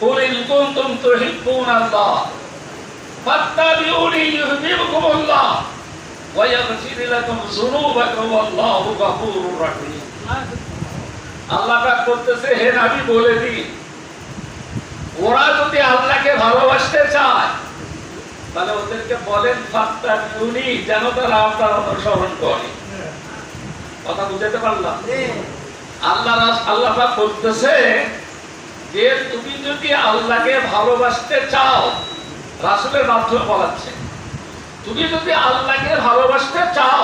قل إن كنتم تحبون الله فاتبعوني يحببكم الله ويغفر لكم ذنوبكم والله غفور رحيم আল্লাহ পাক করতেছে হে নবী বলে দিন ওরা যদি আল্লাহকে ভালোবাসতে চায় তাহলে ওদেরকে বলেন ফাত্তাবিউনি যেন তারা আপনার অনুসরণ করে কথা বুঝাতে পারলাম আল্লাহ রাস- আল্লাহ পাক বলতেছে যে তুমি যদি আল্লাহকে ভালোবাসতে চাও, রাসূলের মাধ্যমে বলাচ্ছে, তুমি যদি আল্লাহকে ভালোবাসতে চাও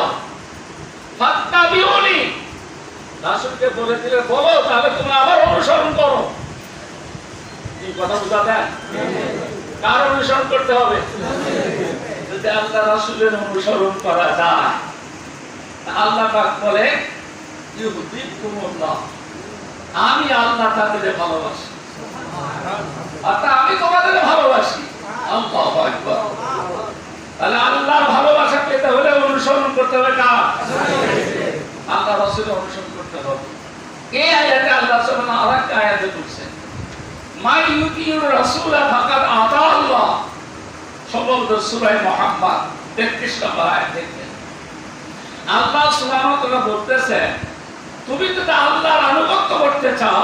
রাসূলকে বলে দিলে বলো, তাহলে তুমি আবার অনুসরণ করো। এই কথা বুঝা দেন কার অনুসরণ করতে হবে? যদি আল্লাহ রাসূলের অনুসরণ করা যায় আল্লাহ পাক বলে ইউহিব্বুকুমুল্লাহ আমি আল্লাহ তাদের ভালোবাসি। অর্থাৎ আমি তোমাদের ভালোবাসি। তাহলে আল্লাহর ভালোবাসা পেতে হলে অনুসরণ করতে হবে কার? আল্লাহ রাসূলের অনুসরণ করতে হবে। আল্লাহ সুবহানাহু ওয়া তাআলা আয়াতে বলছেন, মা ইউতিউর রাসূলা ফাকাদ আতা আল্লাহ। সম্ভবত সূরা মুহাম্মদ 33 নম্বর আয়াত দেখবেন। আল্লাহ সুবহানাহু ওয়া তাআলা বলতেছেন, তুমি যদি আল্লাহর আনুগত্য করতে চাও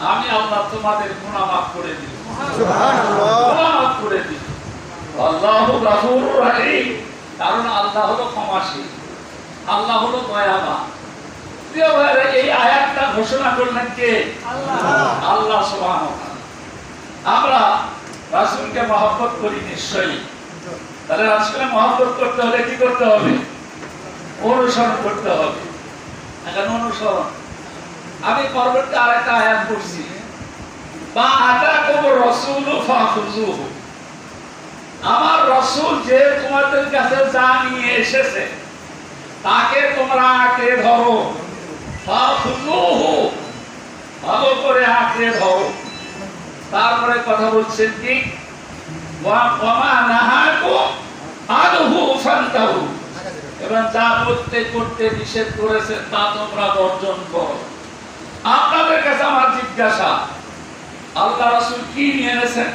আমি আল্লাহ তোমাদের গুনাহ মাফ করে দিই। মাফ করে দিই। আল্লাহু কারণ আল্লাহ হলো ক্ষমাশীল। আল্লাহ হলো দয়াবান। এই আয়াতটা ঘোষণা করলেন কে? আল্লাহ। আমরা রাসূলকে মহব্বত করি নিশ্চয়ই। তাহলে রাসূলকে মহব্বত করতে হলে কি করতে হবে? অনুসরণ করতে হবে। এখন অনুসরণ। আমি পরবর্তী আরেকটা আয়াত পড়ছি। বা আতাকুম রাসূলু ফাখুযুহু। আমার রাসূল যে তোমাদের কাছে যা নিয়ে এসেছে, তাকে তোমরা আঁকড়ে ধরো। ভালো করে আঁকড়ে ধরো। তারপরে কথা বলছেন কি? এবং যা করতে করতে নিষেধ করেছে, তা তোমরা বর্জন করো। আপনাদের কাছে আমার জিজ্ঞাসা, আল্লাহ রাসূল কি নিয়ে এনেছেন?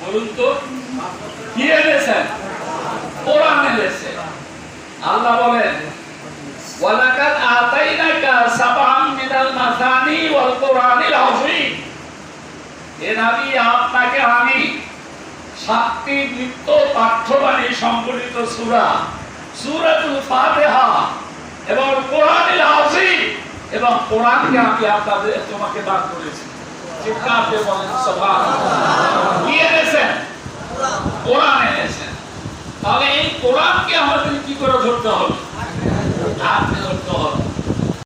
বলুন তো, কি এনেছেন? কোরআন আল্লাহ বলেন, ওয়ালাকাদ আতাইনাকা সাবআন মিনাল মাসানি ওয়াল কোরআনিল আযীম। নবী, আপনাকে আমি সাতটি নিত্য পাঠ্যবাণী সূরা, সূরাতুল ফাতিহা এবং কোরআনিল আযীম এবং কোরআনকে আমি আপনাদের তোমাকে দান করেছি। চিৎকার দিয়ে বলেন সবার নিয়ে এনেছেন? কোরআন এনেছেন। তাহলে এই কোরআনকে আমাদের কি করে ধরতে হবে? আপনি